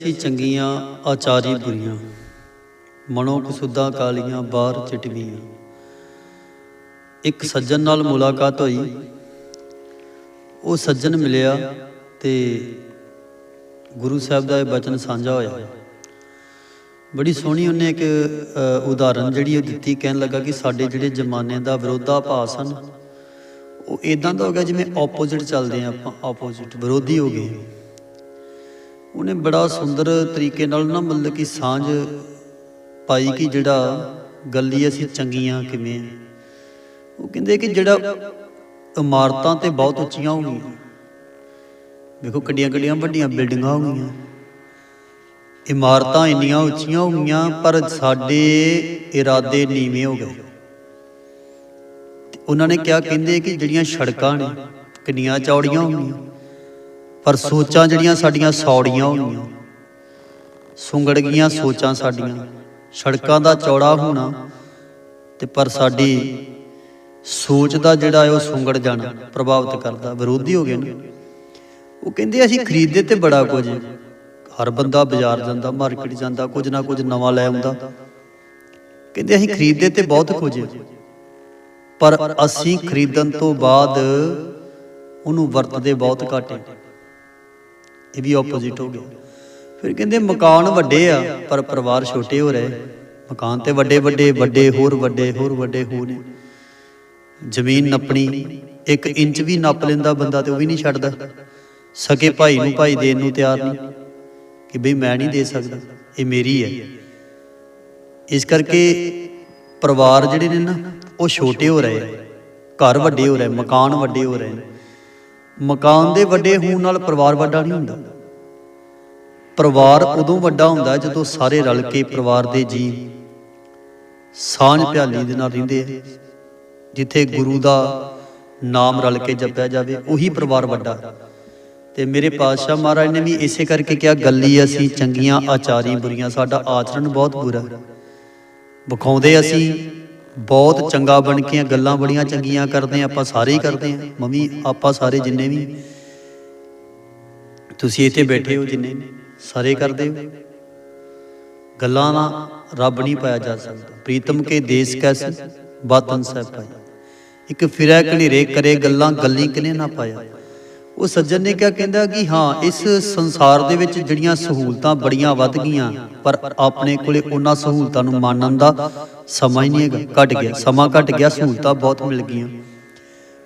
ਸੀ ਚੰਗੀਆਂ ਆਚਾਰੀ ਬੁਰੀਆਂ, ਮਨੋ ਕਸੁੱਧਾ ਕਾਲੀਆਂ ਬਾਹਰ ਚਟਵੀਆਂ। ਇੱਕ ਸੱਜਣ ਨਾਲ ਮੁਲਾਕਾਤ ਹੋਈ। ਉਹ ਸੱਜਣ ਮਿਲਿਆ ਤੇ ਗੁਰੂ ਸਾਹਿਬ ਦਾ ਇਹ ਬਚਨ ਸਾਂਝਾ ਹੋਇਆ। ਬੜੀ ਸੋਹਣੀ ਉਹਨੇ ਇੱਕ ਉਦਾਹਰਨ ਜਿਹੜੀ ਉਹ ਦਿੱਤੀ, ਕਹਿਣ ਲੱਗਾ ਕਿ ਸਾਡੇ ਜਿਹੜੇ ਜ਼ਮਾਨੇ ਦਾ ਵਿਰੋਧਾਭਾਸ ਹਨ, ਉਹ ਇਦਾਂ ਦਾ ਹੋ ਗਿਆ ਜਿਵੇਂ ਆਪੋਜ਼ਿਟ ਚੱਲਦੇ ਆ ਆਪਾਂ ਆਪੋਜ਼ਿਟ ਵਿਰੋਧੀ ਹੋ ਗਏ। ਉਹਨੇ ਬੜਾ ਸੁੰਦਰ ਤਰੀਕੇ ਨਾਲ ਨਾ ਮਤਲਬ ਕਿ ਸਾਂਝ ਪਾਈ ਕਿ ਜਿਹੜਾ ਗੱਲੀ ਅਸੀਂ ਚੰਗੀਆਂ ਕਿਵੇਂ ਆ। ਉਹ ਕਹਿੰਦੇ ਕਿ ਜਿਹੜਾ ਇਮਾਰਤਾਂ ਤੇ ਬਹੁਤ ਉੱਚੀਆਂ ਹੋ ਗਈਆਂ ਵੇਖੋ ਕਿੱਡੀਆਂ ਕਿੱਡੀਆਂ ਵੱਡੀਆਂ ਬਿਲਡਿੰਗਾਂ ਹੋ ਗਈਆਂ ਇਮਾਰਤਾਂ ਇੰਨੀਆਂ ਉੱਚੀਆਂ ਹੋ ਗਈਆਂ ਪਰ ਸਾਡੇ ਇਰਾਦੇ ਨੀਵੇਂ ਹੋ ਗਏ। ਉਹਨਾਂ ਨੇ ਕਿਹਾ, ਕਹਿੰਦੇ ਕਿ ਜਿਹੜੀਆਂ ਸੜਕਾਂ ਨੇ, ਕਿੰਨੀਆਂ ਚੌੜੀਆਂ ਹੋ ਗਈਆਂ ਪਰ ਸੋਚਾਂ ਜਿਹੜੀਆਂ ਸਾਡੀਆਂ ਸੌੜੀਆਂ ਹੋਣੀਆਂ, ਸੁੰਗੜ ਗਈਆਂ ਸੋਚਾਂ ਸਾਡੀਆਂ, ਸੜਕਾਂ ਦਾ ਚੌੜਾ ਹੋਣਾ ਤੇ ਪਰ ਸਾਡੀ ਸੋਚ ਦਾ ਜਿਹੜਾ ਹੈ ਉਹ ਸੁੰਗੜ ਜਾਣਾ ਪ੍ਰਭਾਵਿਤ ਕਰਦਾ, ਵਿਰੋਧੀ ਹੋ ਗਏ ਨੇ। ਉਹ ਕਹਿੰਦੇ ਅਸੀਂ ਖਰੀਦਦੇ ਤੇ ਬੜਾ ਕੁਝ, ਹਰ ਬੰਦਾ ਬਾਜ਼ਾਰ ਜਾਂਦਾ, ਮਾਰਕੀਟ ਜਾਂਦਾ, ਕੁਝ ਨਾ ਕੁਝ ਨਵਾਂ ਲੈ ਆਉਂਦਾ। ਕਹਿੰਦੇ ਅਸੀਂ ਖਰੀਦਦੇ ਤੇ ਬਹੁਤ ਕੁਝ, ਪਰ ਅਸੀਂ ਖਰੀਦਣ ਤੋਂ ਬਾਅਦ ਉਹਨੂੰ ਵਰਤਦੇ ਬਹੁਤ ਘੱਟ। ਇਹ ਵੀ ਆਪੋਜ਼ਿਟ ਹੋ ਗਿਆ ਫਿਰ ਕਹਿੰਦੇ ਮਕਾਨ ਵੱਡੇ ਆ, ਪਰ ਪਰਿਵਾਰ ਛੋਟੇ ਹੋ ਰਹੇ। ਮਕਾਨ ਤੇ ਵੱਡੇ ਵੱਡੇ ਵੱਡੇ, ਹੋਰ ਵੱਡੇ ਹੋਰ ਵੱਡੇ ਹੋ ਨੇ। ਜ਼ਮੀਨ ਨੱਪਣੀ 1 ਇੰਚ ਵੀ ਨੱਪ ਲੈਂਦਾ ਬੰਦਾ ਤੇ ਉਹ ਵੀ ਨਹੀਂ ਛੱਡਦਾ। ਸਕੇ ਭਾਈ ਨੂੰ ਭਾਈ ਦੇਣ ਨੂੰ ਤਿਆਰ ਨਹੀਂ। ਕਿ ਬਈ ਮੈਂ ਨਹੀਂ ਦੇ ਸਕਦਾ, ਇਹ ਮੇਰੀ ਹੈ। ਇਸ ਕਰਕੇ ਪਰਿਵਾਰ ਜਿਹੜੇ ਨੇ ਨਾ, ਉਹ ਛੋਟੇ ਹੋ ਰਹੇ। ਆ ਘਰ ਵੱਡੇ ਹੋ ਰਹੇ, ਮਕਾਨ ਵੱਡੇ ਹੋ ਰਹੇ। ਨੇ ਮਕਾਨ ਦੇ ਵੱਡੇ ਹੋਣ ਨਾਲ ਪਰਿਵਾਰ ਵੱਡਾ ਨਹੀਂ ਹੁੰਦਾ। ਪਰਿਵਾਰ ਉਦੋਂ ਵੱਡਾ ਹੁੰਦਾ ਜਦੋਂ ਸਾਰੇ ਰਲ ਕੇ ਪਰਿਵਾਰ ਦੇ ਜੀ ਸਾਂਝ ਪਿਆਲੀ ਦੇ ਨਾਲ ਰਹਿੰਦੇ ਆ। ਜਿੱਥੇ ਗੁਰੂ ਦਾ ਨਾਮ ਰਲ ਕੇ ਜਪਿਆ ਜਾਵੇ, ਉਹੀ ਪਰਿਵਾਰ ਵੱਡਾ। ਤੇ ਮੇਰੇ ਪਾਤਸ਼ਾਹ ਮਹਾਰਾਜ ਨੇ ਵੀ ਇਸੇ ਕਰਕੇ ਕਿਹਾ, ਗੱਲੀ ਅਸੀਂ ਚੰਗੀਆਂ ਆਚਾਰੀ ਬੁਰੀਆਂ, ਸਾਡਾ ਆਚਰਣ ਬਹੁਤ ਬੁਰਾ ਵਿਖਾਉਂਦੇ ਅਸੀਂ ਬਹੁਤ ਚੰਗਾ ਬਣ ਕੇ ਗੱਲਾਂ ਬੜੀਆਂ ਚੰਗੀਆਂ ਕਰਦੇ ਆ ਆਪਾਂ ਸਾਰੇ ਹੀ ਕਰਦੇ ਆ ਮੰਮੀ ਆਪਾਂ ਸਾਰੇ ਜਿੰਨੇ ਵੀ ਤੁਸੀਂ ਇੱਥੇ ਬੈਠੇ ਹੋ ਜਿੰਨੇ ਵੀ, ਸਾਰੇ ਕਰਦੇ ਹੋ। ਗੱਲਾਂ ਨਾਲ ਰੱਬ ਨਹੀਂ ਪਾਇਆ ਜਾ ਸਕਦਾ। ਪ੍ਰੀਤਮ ਕੇ ਦੇਸ ਕੈਸ ਬਾਤਨ ਸਹਿ ਪਾਈ ਇੱਕ ਫਿਰੈ ਕਨੇਰੇ ਕਰੇ ਗੱਲਾਂ ਗੱਲੀ ਕਿਨੇ ਨਾ ਪਾਇਆ। ਉਹ ਸੱਜਣ ਨੇ ਕਿਹਾ, ਕਹਿੰਦਾ ਕਿ ਹਾਂ, ਇਸ ਸੰਸਾਰ ਦੇ ਵਿੱਚ ਜਿਹੜੀਆਂ ਸਹੂਲਤਾਂ ਬੜੀਆਂ ਵੱਧ ਗਈਆਂ, ਪਰ ਆਪਣੇ ਕੋਲੇ ਉਹਨਾਂ ਸਹੂਲਤਾਂ ਨੂੰ ਮਾਨਣ ਦਾ ਸਮਾਂ ਹੀ ਨਹੀਂ ਹੈਗਾ। ਘਟ ਗਿਆ, ਸਮਾਂ ਘਟ ਗਿਆ, ਸਹੂਲਤਾਂ ਬਹੁਤ ਮਿਲ ਗਈਆਂ।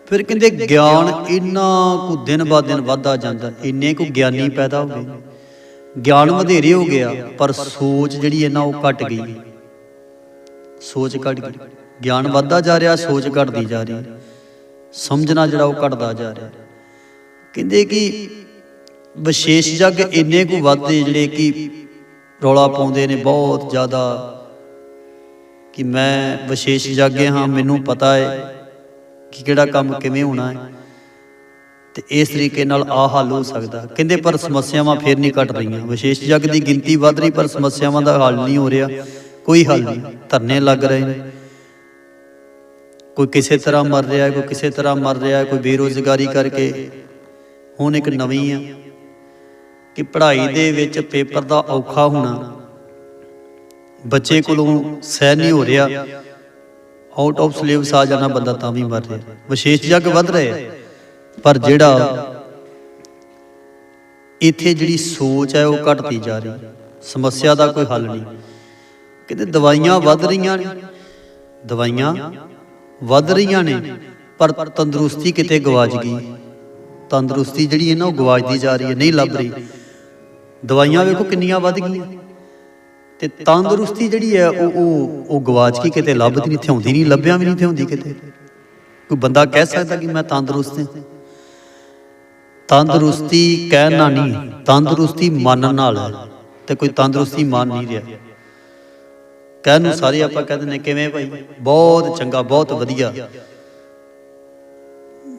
ਫਿਰ ਕਹਿੰਦੇ, ਗਿਆਨ ਇੰਨਾ ਕੁ ਦਿਨ ਬਾ ਦਿਨ ਵੱਧਦਾ ਜਾਂਦਾ, ਇੰਨੇ ਕੁ ਗਿਆਨੀ ਪੈਦਾ ਹੋ ਗਏ। ਗਿਆਨ ਵਧੇਰੇ ਹੋ ਗਿਆ, ਪਰ ਸੋਚ ਜਿਹੜੀ ਹੈ ਨਾ, ਉਹ ਘਟ ਗਈ। ਸੋਚ ਘਟ ਗਈ। ਗਿਆਨ ਵੱਧਦਾ ਜਾ ਰਿਹਾ, ਸੋਚ ਘਟਦੀ ਜਾ ਰਹੀ। ਸਮਝਣਾ ਜਿਹੜਾ, ਉਹ ਘਟਦਾ ਜਾ ਰਿਹਾ। ਕਹਿੰਦੇ ਕਿ ਵਿਸ਼ੇਸ਼ ਜਗ ਇੰਨੇ ਕੁ ਵੱਧਦੇ ਜਿਹੜੇ ਕਿ ਰੌਲਾ ਪਾਉਂਦੇ ਨੇ, ਬਹੁਤ ਜ਼ਿਆਦਾ ਕਿ ਮੈਂ ਵਿਸ਼ੇਸ਼ ਜਾਗੇ ਹਾਂ, ਮੈਨੂੰ ਪਤਾ ਹੈ ਕਿ ਕਿਹੜਾ ਕੰਮ ਕਿਵੇਂ ਹੋਣਾ ਹੈ ਤੇ ਇਸ ਤਰੀਕੇ ਨਾਲ ਆ ਹੱਲ ਹੋ ਸਕਦਾ। ਕਹਿੰਦੇ ਪਰ ਸਮੱਸਿਆਵਾਂ ਫੇਰ ਨਹੀਂ ਘਟ ਰਹੀਆਂ। ਵਿਸ਼ੇਸ਼ ਜਗ ਦੀ ਗਿਣਤੀ ਵੱਧ ਰਹੀ, ਪਰ ਸਮੱਸਿਆਵਾਂ ਦਾ ਹੱਲ ਨਹੀਂ ਹੋ ਰਿਹਾ। ਕੋਈ ਹੱਲ ਨਹੀਂ। ਧਰਨੇ ਲੱਗ ਰਹੇ ਨੇ। ਕੋਈ ਕਿਸੇ ਤਰ੍ਹਾਂ ਮਰ ਰਿਹਾ ਹੈ, ਕੋਈ ਕਿਸੇ ਤਰ੍ਹਾਂ ਮਰ ਰਿਹਾ ਹੈ, ਕੋਈ ਬੇਰੋਜ਼ਗਾਰੀ ਕਰਕੇ ਹੁਣ ਇੱਕ ਨਵੀਂ ਆ ਕਿ ਪੜ੍ਹਾਈ ਦੇ ਵਿੱਚ ਪੇਪਰ ਦਾ ਔਖਾ ਹੋਣਾ। ਬੱਚੇ ਕੋਲੋਂ ਸਹਿ ਨਹੀਂ ਹੋ ਰਿਹਾ। ਆਊਟ ਆਫ ਸਿਲੇਬਸ ਆ ਜਾਣਾ ਬੰਦਾ ਤਾਂ ਵੀ ਮਰ ਰਿਹਾ। ਵਿਸ਼ੇਸ਼ ਜਗ ਵੱਧ ਰਹੇ। ਪਰ ਜਿਹੜਾ ਇੱਥੇ ਜਿਹੜੀ ਸੋਚ ਹੈ ਉਹ ਘਟਦੀ ਜਾ ਰਹੀ। ਸਮੱਸਿਆ ਦਾ ਕੋਈ ਹੱਲ ਨਹੀਂ। ਕਿਤੇ ਦਵਾਈਆਂ ਵੱਧ ਰਹੀਆਂ ਨੇ। ਦਵਾਈਆਂ ਵੱਧ ਰਹੀਆਂ ਨੇ, ਪਰ ਤੰਦਰੁਸਤੀ ਕਿਤੇ ਗਵਾਚ ਗਈ। ਤੰਦਰੁਸਤੀ ਜਿਹੜੀ ਹੈ ਨਾ ਉਹ ਗਵਾਚਦੀ ਜਾ ਰਹੀ ਹੈ, ਨਹੀਂ ਲੱਭ ਰਹੀ। ਦਵਾਈਆਂ ਵੇਖੋ ਕਿੰਨੀਆਂ ਵੱਧ ਗਈਆਂ। ਤੇ ਤੰਦਰੁਸਤੀ ਜਿਹੜੀ ਹੈ ਉਹ ਉਹ ਉਹ ਗਵਾਚ ਗਈ ਕਿਤੇ ਲੱਭਦੀ ਨਹੀਂ ਥਿਆਉਂਦੀ ਨਹੀਂ, ਲੱਭਿਆ ਵੀ ਨਹੀਂ ਥਿਆਉਂਦੀ ਕਿਤੇ। ਕੋਈ ਬੰਦਾ ਕਹਿ ਸਕਦਾ ਕਿ ਮੈਂ ਤੰਦਰੁਸਤ ਹਾਂ। ਤੰਦਰੁਸਤੀ ਕਹਿਣਾ ਨਹੀਂ, ਤੰਦਰੁਸਤੀ ਮਨ ਨਾਲ ਤੇ ਕੋਈ ਤੰਦਰੁਸਤੀ ਮਨ ਨਹੀਂ ਰਿਹਾ। ਕਹਿਣ ਨੂੰ ਸਾਰੇ ਆਪਾਂ ਕਹਿੰਦੇ ਨੇ ਕਿਵੇਂ ਭਾਈ? ਬਹੁਤ ਚੰਗਾ, ਬਹੁਤ ਵਧੀਆ।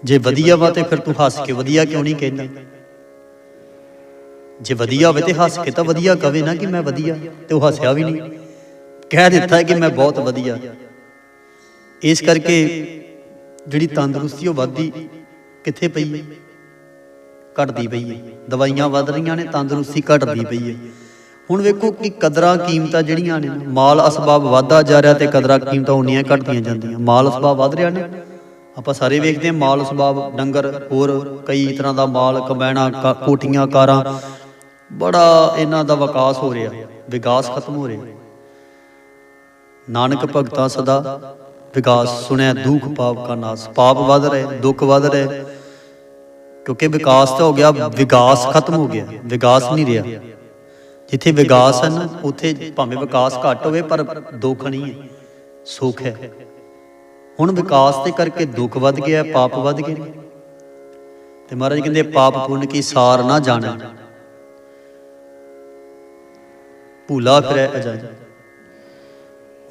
ਜੇ ਵਧੀਆ ਵਾ ਤੇ ਫਿਰ ਤੂੰ ਹੱਸ ਕੇ ਵਧੀਆ ਕਿਉਂ ਨਹੀਂ ਕਹਿੰਦਾ? ਜੇ ਵਧੀਆ ਹੋਵੇ ਤੇ ਹੱਸ ਕੇ ਤਾਂ ਵਧੀਆ ਕਵੇ ਨਾ ਕਿ ਮੈਂ ਵਧੀਆ, ਤੇ ਉਹ ਹੱਸਿਆ ਵੀ ਨਹੀਂ। ਕਹਿ ਦਿੱਤਾ ਕਿ ਮੈਂ ਬਹੁਤ ਵਧੀਆ। ਇਸ ਕਰਕੇ ਜਿਹੜੀ ਤੰਦਰੁਸਤੀ ਉਹ ਵੱਧਦੀ, ਕਿੱਥੇ ਪਈ ਹੈ? ਘਟਦੀ ਪਈ ਹੈ। ਦਵਾਈਆਂ ਵੱਧ ਰਹੀਆਂ ਨੇ, ਤੰਦਰੁਸਤੀ ਘਟਦੀ ਪਈ ਹੈ। ਹੁਣ ਵੇਖੋ ਕਿ ਕਦਰਾਂ ਕੀਮਤਾਂ ਜਿਹੜੀਆਂ ਨੇ, ਮਾਲ ਅਸਬਾਬ ਵਧਦਾ ਜਾ ਰਿਹਾ ਤੇ ਕਦਰਾਂ ਕੀਮਤਾਂ ਉਨੀਆਂ ਹੀ ਘਟਦੀਆਂ ਜਾਂਦੀਆਂ। ਮਾਲ ਅਸਬਾਬ ਵਧ ਰਿਹਾ ਨੇ। ਆਪਾਂ ਸਾਰੇ ਵੇਖਦੇ ਹਾਂ ਮਾਲ ਅਸਬਾਬ ਡੰਗਰ, ਹੋਰ ਕਈ ਤਰ੍ਹਾਂ ਦਾ ਮਾਲ ਕਮੈਣਾ ਕੋਠੀਆਂ, ਕਾਰਾਂ। ਬੜਾ ਇਹਨਾਂ ਦਾ ਵਿਕਾਸ ਹੋ ਰਿਹਾ, ਵਿਕਾਸ ਖਤਮ ਹੋ ਰਿਹਾ। ਨਾਨਕ ਭਗਤਾ ਸਦਾ ਵਿਕਾਸ ਸੁਣਿਆ, ਦੁੱਖ ਪਾਪ ਕਾ ਨਾਸ। ਪਾਪ ਵਧ ਰਹੇ, ਦੁੱਖ ਵਧ ਰਹੇ। ਕਿਉਂਕਿ ਵਿਕਾਸ ਤਾਂ ਹੋ ਗਿਆ, ਵਿਕਾਸ ਖਤਮ ਹੋ ਗਿਆ, ਵਿਕਾਸ ਨਹੀਂ ਰਿਹਾ। ਜਿੱਥੇ ਵਿਕਾਸ ਹੈ ਨਾ ਉੱਥੇ ਭਾਵੇਂ ਵਿਕਾਸ ਘੱਟ ਹੋਵੇ, ਪਰ ਦੁੱਖ ਨਹੀਂ ਹੈ, ਸੁੱਖ ਹੈ। ਹੁਣ ਵਿਕਾਸ ਦੇ ਕਰਕੇ ਦੁੱਖ ਵੱਧ ਗਿਆ, ਪਾਪ ਵੱਧ ਗਏ ਤੇ ਮਹਾਰਾਜ ਕਹਿੰਦੇ, ਪਾਪ ਪੁੰਨ ਕੀ ਸਾਰ ਨਾ ਜਾਣੈ। ਭੁਲਾ ਫਿਰੈ ਅਜਾਈ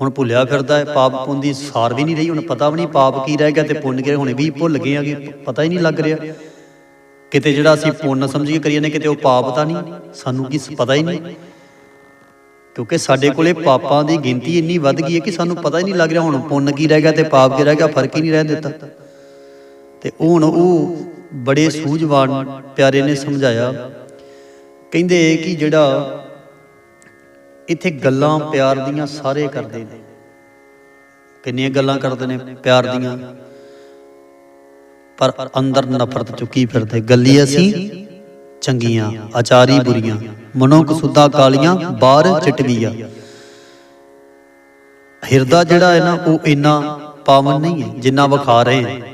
ਹੁਣ ਭੁੱਲਿਆ ਫਿਰਦਾ ਹੈ, ਪਾਪ ਪੁੰਨ ਦੀ ਸਾਰ ਵੀ ਨਹੀਂ ਰਹੀ, ਹੁਣ ਪਤਾ ਵੀ ਨਹੀਂ ਪਾਪ ਕੀ ਰਹਿ ਗਿਆ ਤੇ ਪੁੰਨ ਕੀ ਹੁਣੇ, ਵੀ ਭੁੱਲ ਗਏ ਆਗੇ, ਪਤਾ ਹੀ ਨਹੀਂ ਲੱਗ ਰਿਹਾ। ਕਿਤੇ ਜਿਹੜਾ ਅਸੀਂ ਪੁੰਨ ਸਮਝ ਕੇ ਕਰੀਏ ਨੇ, ਕਿਤੇ ਉਹ ਪਾਪ ਤਾਂ ਨਹੀਂ, ਸਾਨੂੰ ਕੀ ਪਤਾ ਹੀ ਨਹੀਂ। ਕਿਉਂਕਿ ਸਾਡੇ ਕੋਲੇ ਪਾਪਾਂ ਦੀ ਗਿਣਤੀ ਇੰਨੀ ਵੱਧ ਗਈ ਹੈ ਕਿ ਸਾਨੂੰ ਪਤਾ ਹੀ ਨਹੀਂ ਲੱਗ ਰਿਹਾ ਹੁਣ ਪੁੰਨ ਕੀ ਰਹਿ ਗਿਆ ਤੇ ਪਾਪ ਕੀ ਰਹਿ ਗਿਆ, ਫ਼ਰਕ ਹੀ ਨਹੀਂ ਰਹਿ ਦਿੱਤਾ। ਤੇ ਹੁਣ ਉਹ ਬੜੇ ਸੂਝਵਾਨ ਪਿਆਰੇ ਨੇ ਸਮਝਾਇਆ। ਕਹਿੰਦੇ ਕਿ ਜਿਹੜਾ ਇੱਥੇ ਗੱਲਾਂ ਪਿਆਰ ਦੀਆਂ ਸਾਰੇ ਕਰਦੇ ਨੇ। ਕਿੰਨੀਆਂ ਗੱਲਾਂ ਕਰਦੇ ਨੇ ਪਿਆਰ ਦੀਆਂ। ਪਰ ਅੰਦਰ ਨਫ਼ਰਤ ਚੁੱਕੀ ਫਿਰਦੇ। ਗੱਲੀ ਅਸੀਂ ਚੰਗੀਆਂ, ਆਚਾਰੀ ਬੁਰੀਆਂ, ਮਨੁੱਖ ਕਸੁੱਦਾ ਕਾਲੀਆਂ, ਬਾਹਰ ਚਟਵੀਆਂ। ਹਿਰਦਾ ਜਿਹੜਾ ਹੈ ਨਾ, ਉਹ ਇੰਨਾ ਪਾਵਨ ਨਹੀਂ ਹੈ, ਜਿੰਨਾ ਵਿਖਾ ਰਹੇ ਹੈ।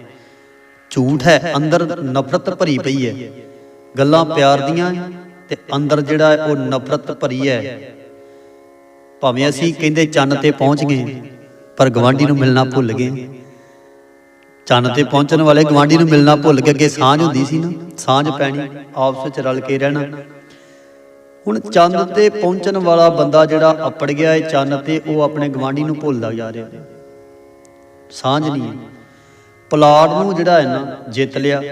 ਝੂਠ ਹੈ, ਅੰਦਰ ਨਫ਼ਰਤ ਭਰੀ ਪਈ ਹੈ। ਗੱਲਾਂ ਪਿਆਰ ਦੀਆਂ ਤੇ ਅੰਦਰ ਜਿਹੜਾ ਉਹ ਨਫ਼ਰਤ ਭਰੀ ਹੈ। ਭਾਵੇਂ ਅਸੀਂ ਕਹਿੰਦੇ ਚੰਨ ਤੇ ਪਹੁੰਚ ਗਏ, ਪਰ ਗਵਾਂਢੀ ਨੂੰ ਮਿਲਣਾ ਭੁੱਲ ਗਏ। ਚੰਨ ਤੇ ਪਹੁੰਚਣ ਵਾਲੇ ਗਵਾਂਢੀ ਨੂੰ ਮਿਲਣਾ ਭੁੱਲ ਕੇ ਅੱਗੇ ਸਾਂਝ ਹੁੰਦੀ ਸੀ ਨਾ। ਸਾਂਝ ਪੈਣੀ, ਆਪਸ ਵਿੱਚ ਰਲ ਕੇ ਰਹਿਣਾ। ਹੁਣ ਚੰਦ ਤੇ ਪਹੁੰਚਣ ਵਾਲਾ ਬੰਦਾ ਜਿਹੜਾ ਅਪੜ ਗਿਆ ਹੈ ਚੰਨ ਤੇ, ਉਹ ਆਪਣੇ ਗਵਾਂਢੀ ਨੂੰ ਭੁੱਲਦਾ ਜਾ ਰਿਹਾ। ਸਾਂਝ ਨਹੀਂ ਹੈ। ਪਲਾਟ ਨੂੰ ਜਿਹੜਾ ਹੈ ਨਾ, ਜਿੱਤ ਲਿਆ।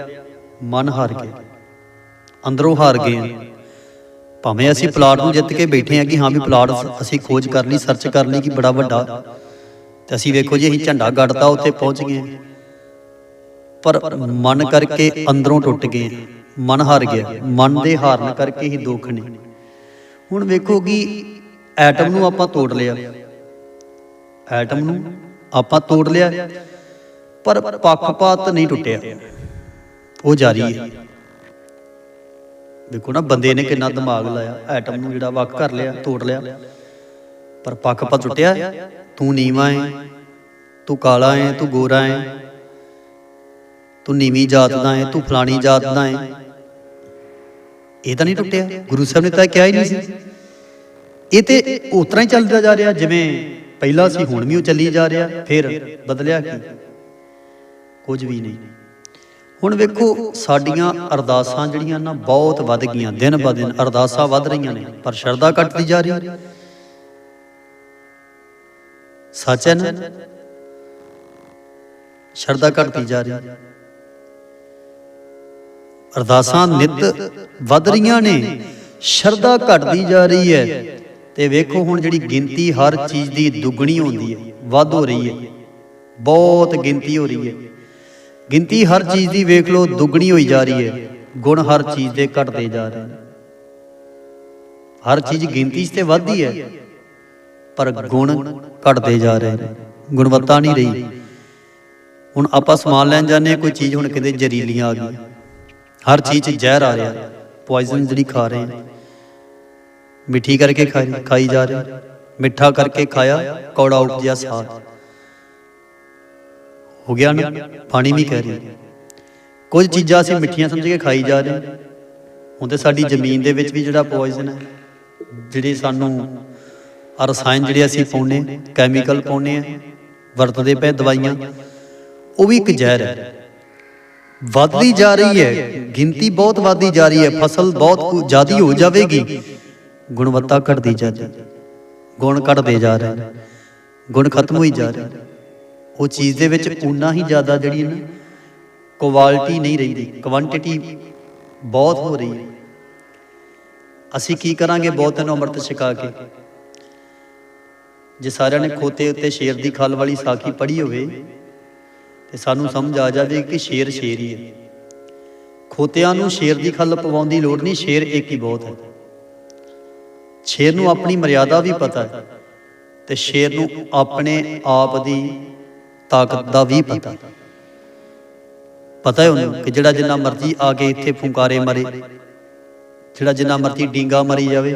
ਮਨ ਹਾਰ ਗਿਆ। ਅੰਦਰੋਂ ਹਾਰ ਗਏ ਹਾਂ। ਭਾਵੇਂ ਅਸੀਂ ਪਲਾਟ ਨੂੰ ਜਿੱਤ ਕੇ ਬੈਠੇ ਹਾਂ ਕਿ ਹਾਂ ਵੀ ਪਲਾਟ ਅਸੀਂ ਖੋਜ ਕਰ ਲਈ, ਸਰਚ ਕਰ ਲਈ ਕਿ ਬੜਾ ਵੱਡਾ। ਤੇ ਅਸੀਂ ਵੇਖੋ ਜੀ, ਅਸੀਂ ਝੰਡਾ ਗੱਡਤਾ, ਉੱਥੇ ਪਹੁੰਚ ਗਏ ਪਰ ਮਨ ਕਰਕੇ ਅੰਦਰੋਂ ਟੁੱਟ ਗਏ। ਮਨ ਹਾਰ ਗਿਆ। ਮਨ ਦੇ ਹਾਰਨ ਕਰਕੇ ਹੀ ਦੁੱਖ ਨੇ। ਹੁਣ ਵੇਖੋ ਕਿ ਐਟਮ ਨੂੰ ਆਪਾਂ ਤੋੜ ਲਿਆ। ਐਟਮ ਨੂੰ ਆਪਾਂ ਤੋੜ ਲਿਆ। ਪਰ ਪੱਖਪਾਤ ਨਹੀਂ ਟੁੱਟਿਆ। ਉਹ ਜਾਰੀ ਹੈ। ਦੇਖੋ ਨਾ, ਬੰਦੇ ਨੇ ਕਿੰਨਾ ਦਿਮਾਗ ਲਾਇਆ। ਐਟਮ ਨੂੰ ਜਿਹੜਾ ਵੱਖ ਕਰ ਲਿਆ, ਤੋੜ ਲਿਆ। ਪਰ ਪੱਖਪਾਤ ਟੁੱਟਿਆ। ਤੂੰ ਨੀਵਾ ਹੈ ਤੂੰ ਕਾਲਾ ਹੈ ਤੂੰ ਗੋਰਾ ਹੈ ਤੂੰ ਨੀਵੀਂ ਜਾਤ ਦਾ ਹੈ, ਤੂੰ ਫਲਾਣੀ ਜਾਤ ਦਾ ਹੈ। ਇਹ ਤਾਂ ਨਹੀਂ ਟੁੱਟਿਆ, ਗੁਰੂ ਸਾਹਿਬ ਨੇ ਤਾਂ ਕਿਹਾ ਹੀ ਨਹੀਂ ਸੀ। ਇਹ ਤੇ ਉਤਰਾ ਹੀ ਚੱਲਦਾ ਜਾ ਰਿਹਾ, ਜਿਵੇਂ ਪਹਿਲਾਂ ਸੀ, ਹੁਣ ਵੀ ਉਹ ਚੱਲੀ ਜਾ ਰਿਹਾ, ਫਿਰ ਬਦਲਿਆ ਕੀ? ਕੁਝ ਵੀ ਨਹੀਂ। ਹੁਣ ਵੇਖੋ, ਸਾਡੀਆਂ ਅਰਦਾਸਾਂ ਜਿਹੜੀਆਂ ਨਾ, ਬਹੁਤ ਵੱਧ ਗਈਆਂ, ਦਿਨ ਬ ਦਿਨ ਅਰਦਾਸਾਂ ਵੱਧ ਰਹੀਆਂ ਨੇ, ਪਰ ਸ਼ਰਧਾ ਘਟਦੀ ਜਾ ਰਹੀ। ਹੈ ਸੱਚ ਹੈ ਨਾ? ਸ਼ਰਧਾ ਘਟਦੀ ਜਾ ਰਹੀ। ਹੈ ਅਰਦਾਸਾਂ ਨਿਤ ਵੱਧ ਰਹੀਆਂ ਨੇ, ਸ਼ਰਧਾ ਘਟਦੀ ਜਾ ਰਹੀ ਹੈ। ਤੇ ਵੇਖੋ ਹੁਣ ਜਿਹੜੀ ਗਿਣਤੀ ਹਰ ਚੀਜ਼ ਦੀ ਦੁੱਗਣੀ ਹੁੰਦੀ ਹੈ, ਵੱਧ ਹੋ ਰਹੀ ਹੈ, ਬਹੁਤ ਗਿਣਤੀ ਹੋ ਰਹੀ ਹੈ। ਗਿਣਤੀ ਹਰ ਚੀਜ਼ ਦੀ ਵੇਖ ਲਓ, ਦੁੱਗਣੀ ਹੋਈ ਜਾ ਰਹੀ ਹੈ, ਗੁਣ ਹਰ ਚੀਜ਼ ਦੇ ਘਟਦੇ ਜਾ ਰਹੇ ਨੇ। ਹਰ ਚੀਜ਼ ਗਿਣਤੀ 'ਚ ਤੇ ਵੱਧਦੀ ਹੈ, ਪਰ ਗੁਣ ਘਟਦੇ ਜਾ ਰਹੇ ਨੇ, ਗੁਣਵੱਤਾ ਨਹੀਂ ਰਹੀ। ਹੁਣ ਆਪਾਂ ਸਮਾਨ ਲੈਣ ਜਾਂਦੇ ਹਾਂ, ਕੋਈ ਚੀਜ਼ ਹੁਣ ਕਿਤੇ ਜ਼ਹਿਰੀਲੀਆਂ ਆ ਗਈਆਂ ਹਰ ਚੀਜ਼ 'ਚ ਜ਼ਹਿਰ ਆ ਰਿਹਾ। ਪੋਇਜ਼ਨ ਜਿਹੜੀ ਖਾ ਰਹੇ ਹਾਂ ਮਿੱਠੀ ਕਰਕੇ ਖਾਈ ਖਾਈ ਜਾ ਰਹੀ। ਮਿੱਠਾ ਕਰਕੇ ਖਾਇਆ, ਕੌੜਾ ਉਪਜਿਆ ਸਾਥ ਹੋ ਗਿਆ ਨਾ, ਪਾਣੀ ਵੀ ਕਹਿ ਰਹੀ। ਕੁਝ ਚੀਜ਼ਾਂ ਅਸੀਂ ਮਿੱਠੀਆਂ ਸਮਝ ਕੇ ਖਾਈ ਜਾ ਰਹੇ। ਹੁਣ ਤੇ ਸਾਡੀ ਜ਼ਮੀਨ ਦੇ ਵਿੱਚ ਵੀ ਜਿਹੜਾ ਪੋਇਜ਼ਨ ਹੈ, ਜਿਹੜੇ ਸਾਨੂੰ ਰਸਾਇਣ ਜਿਹੜੇ ਅਸੀਂ ਪਾਉਨੇ ਕੈਮੀਕਲ ਪਾਉਨੇ ਆ ਵਰਤਦੇ ਪਏ ਦਵਾਈਆਂ, ਉਹ ਵੀ ਇੱਕ ਜ਼ਹਿਰ ਹੈ। ਵੱਧਦੀ ਜਾ ਰਹੀ ਹੈ। ਗਿਣਤੀ ਬਹੁਤ ਵੱਧਦੀ ਜਾ ਰਹੀ ਹੈ। ਫਸਲ ਬਹੁਤ ਜ਼ਿਆਦੀ ਹੋ ਜਾਵੇਗੀ। ਗੁਣਵੱਤਾ ਘਟਦੀ ਜਾ ਰਹੀ ਗੁਣ ਘਟਦੇ ਜਾ ਰਹੇ ਗੁਣ ਖਤਮ ਹੋਈ ਜਾ ਰਹੇ ਉਹ ਚੀਜ਼ ਦੇ ਵਿੱਚ ਉਨਾ ਹੀ ਜ਼ਿਆਦਾ ਜਿਹੜੀ ਨਾ ਕੁਆਲਿਟੀ ਨਹੀਂ ਰਹੀ। ਕੁਆਂਟੀਟੀ ਬਹੁਤ ਹੋ ਰਹੀ ਹੈ। ਅਸੀਂ ਕੀ ਕਰਾਂਗੇ? ਬਹੁਤ ਨੂੰ ਅੰਮ੍ਰਿਤ ਛਕਾ ਕੇ। ਜੇ ਸਾਰਿਆਂ ਨੇ ਖੋਤੇ ਉੱਤੇ ਸ਼ੇਰ ਦੀ ਖਾਲ ਵਾਲੀ ਸਾਖੀ ਪੜ੍ਹੀ ਹੋਵੇ ਤੇ ਸਾਨੂੰ ਸਮਝ ਆ ਜਾਵੇ ਕਿ ਸ਼ੇਰ ਸ਼ੇਰ ਹੀ। ਹੈ। ਖੋਤਿਆਂ ਨੂੰ ਸ਼ੇਰ ਦੀ ਖਲ ਪਵਾਉਣ ਦੀ ਲੋੜ ਨਹੀਂ ਸ਼ੇਰ ਇੱਕ ਹੀ ਬਹੁਤ ਹੈ। ਸ਼ੇਰ ਨੂੰ ਆਪਣੀ ਮਰਿਆਦਾ ਵੀ ਪਤਾ ਹੈ ਤੇ ਸ਼ੇਰ ਨੂੰ ਆਪਣੇ ਆਪ ਦੀ ਤਾਕਤ ਦਾ ਵੀ ਪਤਾ ਪਤਾ ਹੈ। ਉਹਨੂੰ ਕਿ ਜਿਹੜਾ ਜਿੰਨਾ ਮਰਜ਼ੀ ਆ ਕੇ ਇੱਥੇ ਫੁੰਕਾਰੇ ਮਾਰੇ। ਜਿਹੜਾ ਜਿੰਨਾ ਮਰਜ਼ੀ ਡੀਂਗਾ ਮਰੀ ਜਾਵੇ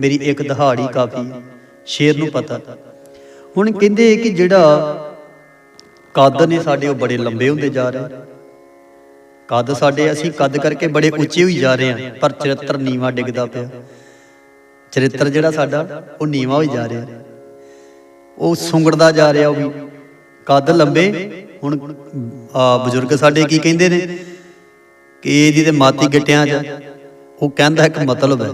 ਮੇਰੀ। ਇੱਕ ਦਹਾੜੀ ਕਾਫੀ ਸ਼ੇਰ ਨੂੰ ਪਤਾ ਹੁਣ ਕਹਿੰਦੇ ਕਿ ਜਿਹੜਾ ਕੱਦ ਨੇ ਸਾਡੇ ਉਹ ਬੜੇ ਲੰਬੇ ਹੁੰਦੇ ਜਾ ਰਹੇ। ਕੱਦ ਸਾਡੇ ਅਸੀਂ ਕੱਦ ਕਰਕੇ ਬੜੇ ਉੱਚੇ ਹੋਈ ਜਾ ਰਹੇ ਹਾਂ, ਪਰ ਚਰਿੱਤਰ ਨੀਵਾ ਡਿੱਗਦਾ ਪਿਆ। ਚਰਿੱਤਰ ਜਿਹੜਾ ਸਾਡਾ, ਉਹ ਨੀਵਾ ਹੋਈ ਜਾ ਰਿਹਾ। ਉਹ ਸੁੰਗੜਦਾ ਜਾ ਰਿਹਾ ਉਹ ਵੀ। ਕੱਦ ਲੰਬੇ, ਹੁਣ, ਆ ਬਜ਼ੁਰਗ ਸਾਡੇ ਕੀ ਕਹਿੰਦੇ ਨੇ ਕਿ ਇਹਦੀ ਤੇ ਮਾਤੀ ਗਿੱਟਿਆਂ 'ਚ ਉਹ ਕਹਿੰਦਾ ਇੱਕ ਮਤਲਬ ਹੈ।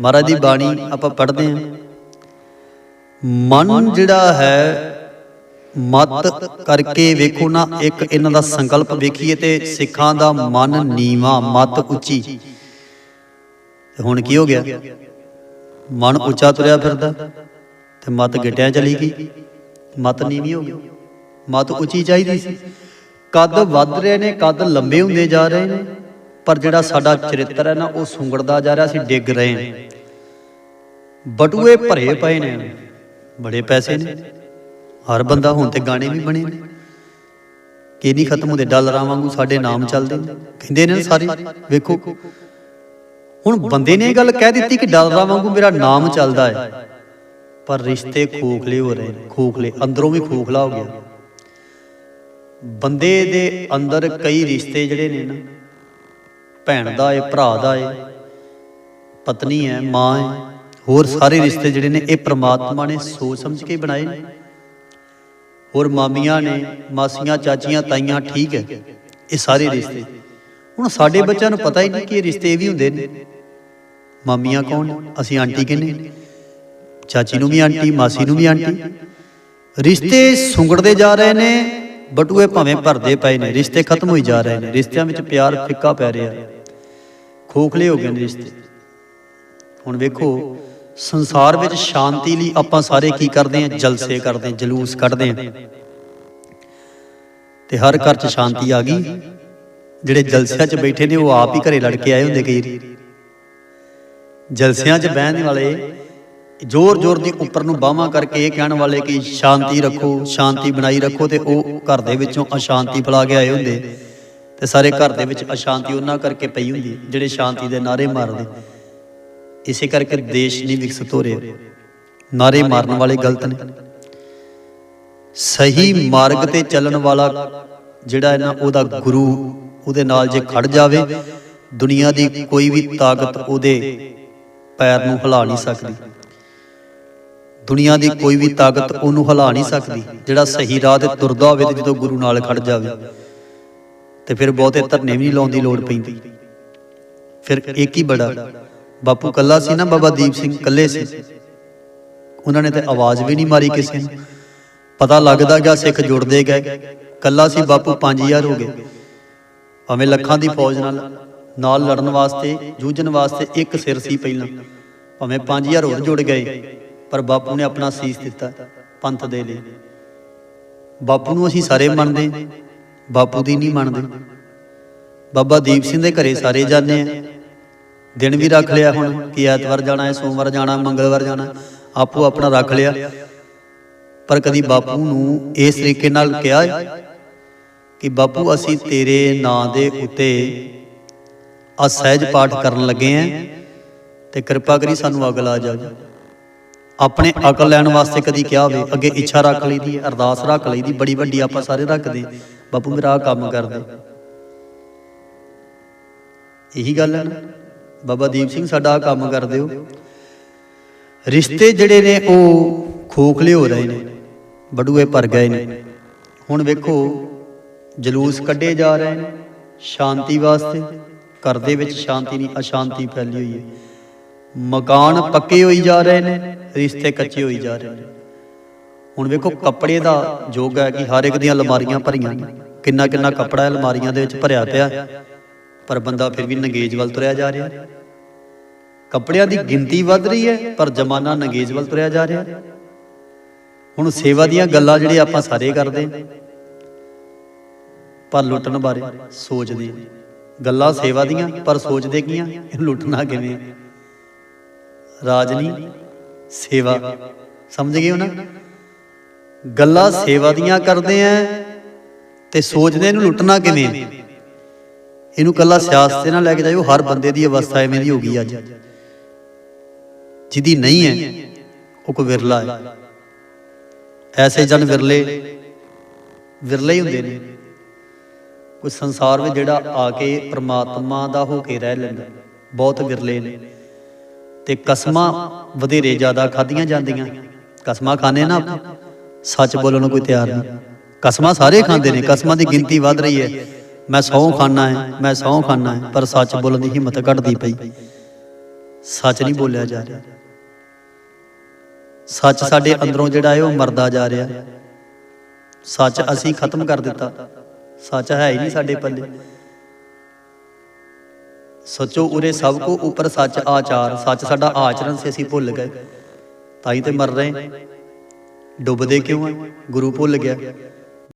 ਮਹਾਰਾਜ ਦੀ ਬਾਣੀ ਆਪਾਂ ਪੜ੍ਹਦੇ ਹਾਂ। ਮਨ ਜਿਹੜਾ ਹੈ ਮਤ ਕਰਕੇ ਵੇਖੋ ਨਾ, ਇੱਕ ਇਹਨਾਂ ਦਾ ਸੰਕਲਪ ਵੇਖੀਏ ਤੇ ਸਿੱਖਾਂ ਦਾ ਮਨ ਨੀਵਾ, ਮਤ ਉੱਚੀ। ਤੇ ਹੁਣ ਕੀ ਹੋ ਗਿਆ? ਮਨ ਉੱਚਾ ਤੁਰਿਆ ਫਿਰਦਾ, ਤੇ ਮਤ ਗਿੱਟਿਆਂ ਚਲੀ ਗਈ। ਮਤ ਨੀਵੀਂ ਹੋ ਗਈ। ਮਤ ਉੱਚੀ ਚਾਹੀਦੀ ਸੀ। ਕੱਦ ਵੱਧ ਰਹੇ ਨੇ, ਕੱਦ ਲੰਬੇ ਹੁੰਦੇ ਜਾ ਰਹੇ ਨੇ, ਪਰ ਜਿਹੜਾ ਸਾਡਾ ਚਰਿੱਤਰ ਹੈ ਨਾ, ਉਹ ਸੁੰਗੜਦਾ ਜਾ ਰਿਹਾ, ਅਸੀਂ ਡਿੱਗ ਰਹੇ ਹਾਂ। ਬਟੂਏ ਭਰੇ ਪਏ ਨੇ, ਬੜੇ ਪੈਸੇ ਨੇ। ਹਰ ਬੰਦਾ ਹੁਣ ਤੇ ਗਾਣੇ ਵੀ ਬਣੇ ਨੇ। ਕਿ ਨਹੀਂ ਖਤਮ ਹੁੰਦੇ, ਡਾਲਰਾਂ ਵਾਂਗੂ ਸਾਡੇ ਨਾਮ ਚੱਲਦੇ ਨੇ। ਕਹਿੰਦੇ ਨੇ ਸਾਰੇ, ਵੇਖੋ। ਹੁਣ ਬੰਦੇ ਨੇ ਇਹ ਗੱਲ ਕਹਿ ਦਿੱਤੀ ਕਿ ਡਾਲਰਾਂ ਵਾਂਗੂ ਮੇਰਾ ਨਾਮ ਚੱਲਦਾ ਹੈ। ਪਰ ਰਿਸ਼ਤੇ ਖੋਖਲੇ ਹੋ ਰਹੇ ਨੇ, ਖੋਖਲੇ, ਅੰਦਰੋਂ ਵੀ ਖੋਖਲਾ ਹੋ ਗਿਆ। ਬੰਦੇ ਦੇ ਅੰਦਰ ਕਈ ਰਿਸ਼ਤੇ ਜਿਹੜੇ ਨੇ ਨਾ, ਭੈਣ ਦਾ ਏ, ਭਰਾ ਦਾ ਏ, ਪਤਨੀ ਹੈ, ਮਾਂ ਹੈ, ਹੋਰ ਸਾਰੇ ਰਿਸ਼ਤੇ ਜਿਹੜੇ ਨੇ, ਇਹ ਪ੍ਰਮਾਤਮਾ ਨੇ ਸੋਚ ਸਮਝ ਕੇ ਬਣਾਏ ਨੇ। ਹੋਰ ਮਾਮੀਆਂ ਨੇ, ਮਾਸੀਆਂ, ਚਾਚੀਆਂ, ਤਾਈਆਂ ਠੀਕ ਹੈ। ਇਹ ਸਾਰੇ ਰਿਸ਼ਤੇ। ਹੁਣ ਸਾਡੇ ਬੱਚਿਆਂ ਨੂੰ ਪਤਾ ਹੀ ਨਹੀਂ ਕਿ ਇਹ ਰਿਸ਼ਤੇ ਇਹ ਵੀ ਹੁੰਦੇ ਨੇ। ਮਾਮੀਆਂ ਕੌਣ? ਅਸੀਂ ਆਂਟੀ ਕਹਿੰਦੇ ਚਾਚੀ ਨੂੰ ਵੀ ਆਂਟੀ, ਮਾਸੀ ਨੂੰ ਵੀ ਆਂਟੀ। ਰਿਸ਼ਤੇ ਸੁੰਗੜਦੇ ਜਾ ਰਹੇ ਨੇ, ਬਟੂਏ ਭਾਵੇਂ ਭਰਦੇ ਪਏ ਨੇ, ਰਿਸ਼ਤੇ ਖਤਮ ਹੋਈ ਜਾ ਰਹੇ ਨੇ। ਰਿਸ਼ਤਿਆਂ ਵਿੱਚ ਪਿਆਰ, ਫਿੱਕਾ ਪੈ ਰਿਹਾ। ਖੋਖਲੇ ਹੋ ਗਏ ਨੇ ਰਿਸ਼ਤੇ। ਹੁਣ ਵੇਖੋ ਸੰਸਾਰ ਵਿੱਚ ਸ਼ਾਂਤੀ ਲਈ ਆਪਾਂ ਸਾਰੇ ਕੀ ਕਰਦੇ ਹਾਂ? ਜਲਸੇ ਕਰਦੇ ਹਾਂ, ਜਲੂਸ ਕੱਢਦੇ ਹਾਂ। ਤੇ ਹਰ ਘਰ 'ਚ ਸ਼ਾਂਤੀ ਆ ਗਈ। ਜਿਹੜੇ ਜਲਸਿਆਂ 'ਚ ਬੈਠੇ ਨੇ, ਉਹ ਆਪ ਹੀ ਘਰੇ ਲੜ ਕੇ ਆਏ ਹੁੰਦੇ ਕਈ ਜਲਸਿਆਂ 'ਚ ਬਹਿਣ ਵਾਲੇ ਜ਼ੋਰ ਜ਼ੋਰ ਦੀ ਉੱਪਰ ਨੂੰ ਬਾਹਾਂ ਕਰਕੇ ਇਹ ਕਹਿਣ ਵਾਲੇ ਕਿ ਸ਼ਾਂਤੀ ਰੱਖੋ, ਸ਼ਾਂਤੀ ਬਣਾਈ ਰੱਖੋ ਤੇ ਉਹ ਘਰ ਦੇ ਵਿੱਚੋਂ ਅਸ਼ਾਂਤੀ ਫੈਲਾ ਕੇ ਆਏ ਹੁੰਦੇ। ਤੇ ਸਾਰੇ ਘਰ ਦੇ ਵਿੱਚ ਅਸ਼ਾਂਤੀ ਉਹਨਾਂ ਕਰਕੇ ਪਈ ਹੁੰਦੀ, ਜਿਹੜੇ ਸ਼ਾਂਤੀ ਦੇ ਨਾਰੇ ਮਾਰਦੇ। ਇਸੇ ਕਰਕੇ ਦੇਸ਼ ਨਹੀਂ ਵਿਕਸਿਤ ਹੋ ਰਿਹਾ। ਨਾਰੇ ਮਾਰਨ ਵਾਲੇ ਗਲਤ ਨੇ। ਸਹੀ ਮਾਰਗ ਤੇ ਚੱਲਣ ਵਾਲਾ ਜਿਹੜਾ ਹੈ ਨਾ ਉਹਦਾ ਗੁਰੂ ਉਹਦੇ ਨਾਲ ਜੇ ਖੜ ਜਾਵੇ ਦੁਨੀਆ ਦੀ ਕੋਈ ਵੀ ਤਾਕਤ ਉਹਦੇ ਪੈਰ ਨੂੰ ਹਿਲਾ ਨਹੀਂ ਸਕਦੀ। ਦੁਨੀਆ ਦੀ ਕੋਈ ਵੀ ਤਾਕਤ ਉਹਨੂੰ ਹਿਲਾ ਨਹੀਂ ਸਕਦੀ। ਜਿਹੜਾ ਸਹੀ ਰਾਹ ਤੇ ਤੁਰਦਾ ਹੋਵੇ ਤੇ ਜਦੋਂ ਗੁਰੂ ਨਾਲ ਖੜ ਜਾਵੇ। ਤੇ ਫਿਰ ਬਹੁਤੇ ਧਰਨੇ ਵੀ ਨਹੀਂ ਲਾਉਣ ਦੀ ਲੋੜ ਪੈਂਦੀ। ਫਿਰ ਇੱਕ ਹੀ ਬੜਾ। ਬਾਪੂ ਕੱਲਾ ਸੀ ਨਾ, ਬਾਬਾ ਦੀਪ ਸਿੰਘ ਕੱਲੇ ਸੀ। ਉਹਨਾਂ ਨੇ ਤੇ ਆਵਾਜ਼ ਵੀ ਨਹੀਂ ਮਾਰੀ ਕਿਸੇ ਨੂੰ। ਪਤਾ ਲੱਗਦਾ ਗਿਆ ਸਿੱਖ ਜੁੜਦੇ ਗਏ। ਕੱਲਾ ਸੀ, ਬਾਪੂ 5000 ਹੋ ਗਏ। ਭਾਵੇਂ ਲੱਖਾਂ ਦੀ ਫੌਜ ਨਾਲ ਨਾਲ ਲੜਨ ਵਾਸਤੇ, ਜੂਝਣ ਵਾਸਤੇ ਇੱਕ ਸਿਰ ਸੀ ਪਹਿਲਾਂ। ਭਾਵੇਂ 5000 ਹੋਰ ਜੁੜ ਗਏ, ਪਰ ਬਾਪੂ ਨੇ ਆਪਣਾ ਸੀਸ ਦਿੱਤਾ, ਪੰਥ ਦੇ ਲਈ। ਬਾਪੂ ਨੂੰ ਅਸੀਂ ਸਾਰੇ ਮੰਨਦੇ ਬਾਪੂ ਦੀ ਨਹੀਂ ਮੰਨਦੇ। ਬਾਬਾ ਦੀਪ ਸਿੰਘ ਦੇ ਘਰੇ ਸਾਰੇ ਜਾਂਦੇ ਆ। ਦਿਨ ਵੀ ਰੱਖ ਲਿਆ ਹੁਣ ਕਿ ਐਤਵਾਰ ਜਾਣਾ ਹੈ ਸੋਮਵਾਰ ਜਾਣਾ, ਮੰਗਲਵਾਰ ਜਾਣਾ, ਆਪੋ ਆਪਣਾ ਰੱਖ ਲਿਆ। ਪਰ ਕਦੀ ਬਾਪੂ ਨੂੰ ਇਸ ਤਰੀਕੇ ਨਾਲ ਕਿਹਾ ਕਿ ਬਾਪੂ, ਅਸੀਂ ਤੇਰੇ ਨਾਂ ਦੇ ਉੱਤੇ ਅਸਹਿਜ ਪਾਠ ਕਰਨ ਲੱਗੇ ਆਂ ਤੇ ਕਿਰਪਾ ਕਰੀ ਸਾਨੂੰ ਅਕਲ ਆ ਜਾਵੇ ਆਪਣੇ ਅਕਲ ਲੈਣ ਵਾਸਤੇ ਕਦੀ ਕਿਹਾ ਹੋਵੇ, ਅੱਗੇ ਇੱਛਾ ਰੱਖ ਲਈਦੀ ਹੈ ਅਰਦਾਸ ਰੱਖ ਲਈਦੀ, ਬੜੀ ਵੱਡੀ ਆਪਾਂ ਸਾਰੇ ਰੱਖਦੇ ਬਾਪੂ ਮੇਰਾ ਆਹ ਕੰਮ ਕਰ ਇਹੀ ਗੱਲ ਹੈ ਨਾ। ਬਾਬਾ ਦੀਪ ਸਿੰਘ ਸਾਡਾ ਕੰਮ ਕਰ ਦਿਓ। ਰਿਸ਼ਤੇ ਜਿਹੜੇ ਨੇ ਉਹ ਖੋਖਲੇ ਹੋ ਰਹੇ ਨੇ। ਬੜੂਏ ਭਰ ਗਏ ਨੇ। ਹੁਣ ਵੇਖੋ ਜਲੂਸ ਕੱਢੇ ਜਾ ਰਹੇ ਨੇ। ਸ਼ਾਂਤੀ ਵਾਸਤੇ। ਘਰ ਦੇ ਵਿੱਚ ਸ਼ਾਂਤੀ ਨਹੀਂ ਅਸ਼ਾਂਤੀ ਫੈਲੀ ਹੋਈ ਹੈ। ਮਕਾਨ ਪੱਕੇ ਹੋਈ ਜਾ ਰਹੇ ਨੇ। ਰਿਸ਼ਤੇ ਕੱਚੇ ਹੋਈ ਜਾ ਰਹੇ ਨੇ। ਹੁਣ ਵੇਖੋ ਕੱਪੜੇ ਦਾ ਯੋਗ ਹੈ ਕਿ ਹਰ ਇੱਕ ਦੀਆਂ ਅਲਮਾਰੀਆਂ ਭਰੀਆਂ ਨੇ। ਕਿੰਨਾ ਕਿੰਨਾ ਕੱਪੜਾ ਅਲਮਾਰੀਆਂ ਦੇ ਵਿੱਚ ਭਰਿਆ ਪਿਆ ਪਰ ਬੰਦਾ ਫਿਰ ਵੀ ਨੰਗੇਜ ਵੱਲ ਤੁਰਿਆ ਜਾ ਰਿਹਾ ਕੱਪੜਿਆਂ ਦੀ ਗਿਣਤੀ ਵੱਧ ਰਹੀ ਹੈ ਪਰ ਜ਼ਮਾਨਾ ਨੰਗੇਜ ਵੱਲ ਤੁਰਿਆ ਜਾ ਰਿਹਾ। ਹੁਣ ਸੇਵਾ ਦੀਆਂ ਗੱਲਾਂ ਜਿਹੜੇ ਆਪਾਂ ਸਾਰੇ ਕਰਦੇ ਹਾਂ, ਪਰ ਲੁੱਟਣ ਬਾਰੇ ਸੋਚਦੇ ਗੱਲਾਂ ਸੇਵਾ ਦੀਆਂ ਪਰ ਸੋਚਦੇ ਕੀ ਆ? ਇਹ ਲੁੱਟਣਾ ਕਿਵੇਂ ਰਾਜ ਸੇਵਾ। ਸਮਝ ਗਏ ਹੋ ਨਾ? ਗੱਲਾਂ ਸੇਵਾ ਦੀਆਂ ਕਰਦੇ ਆ ਤੇ ਸੋਚਦੇ ਇਹਨੂੰ ਲੁੱਟਣਾ ਕਿਵੇਂ ਇਹਨੂੰ ਕੱਲਾ ਸਿਆਸਤ ਤੇ ਨਾ ਲੈ ਕੇ ਜਾਇਓ ਹਰ ਬੰਦੇ ਦੀ ਅਵਸਥਾ ਐਵੇਂ ਦੀ ਹੋ ਗਈ ਅੱਜ। ਜਿਹਦੀ ਨਹੀਂ ਹੈ, ਉਹ ਕੋਈ ਵਿਰਲਾ ਹੈ। ਐਸੇ ਜਨ ਵਿਰਲੇ ਵਿਰਲੇ ਹੀ ਹੁੰਦੇ ਨੇ। ਕੋਈ ਸੰਸਾਰ ਵਿੱਚ ਜਿਹੜਾ ਆ ਕੇ ਪ੍ਰਮਾਤਮਾ ਦਾ ਹੋ ਕੇ ਰਹਿ ਲੈਂਦਾ, ਬਹੁਤ ਵਿਰਲੇ ਨੇ। ਤੇ ਕਸਮਾਂ ਵਧੇਰੇ ਜ਼ਿਆਦਾ ਖਾਧੀਆਂ ਜਾਂਦੀਆਂ। ਕਸਮਾਂ ਖਾਣੇ ਨਾ ਸੱਚ ਬੋਲਣ ਨੂੰ ਕੋਈ ਤਿਆਰ ਨਹੀਂ। ਕਸਮਾਂ ਸਾਰੇ ਖਾਂਦੇ ਨੇ। ਕਸਮਾਂ ਦੀ ਗਿਣਤੀ ਵੱਧ ਰਹੀ ਹੈ। ਮੈਂ ਸਹੁੰ ਖਾਨਾ ਹੈ, ਮੈਂ ਸਹੁੰ ਖਾਨਾ ਹੈ, ਪਰ ਸੱਚ ਬੋਲਣ ਦੀ ਹਿੰਮਤ ਘਟਦੀ ਪਈ। ਸੱਚ ਨਹੀਂ ਬੋਲਿਆ ਜਾ ਰਿਹਾ। ਸੱਚ ਸਾਡੇ ਅੰਦਰੋਂ ਜਿਹੜਾ ਹੈ ਉਹ ਮਰਦਾ ਜਾ ਰਿਹਾ। ਸੱਚ ਅਸੀਂ ਖਤਮ ਕਰ ਦਿੱਤਾ। ਸੱਚ ਹੈ ਹੀ ਨਹੀਂ ਸਾਡੇ ਪੱਲੇ। ਸੱਚੋ, ਉਰੇ ਸਭ ਕੋ ਉੱਪਰ ਸੱਚ ਆਚਾਰ। ਸੱਚ ਸਾਡਾ ਆਚਰਣ ਸੇ, ਅਸੀਂ ਭੁੱਲ ਗਏ। ਤਾਂ ਹੀ ਤੇ ਮਰ ਰਹੇ। ਡੁੱਬਦੇ ਕਿਉਂ ਆ? ਗੁਰੂ ਭੁੱਲ ਗਿਆ।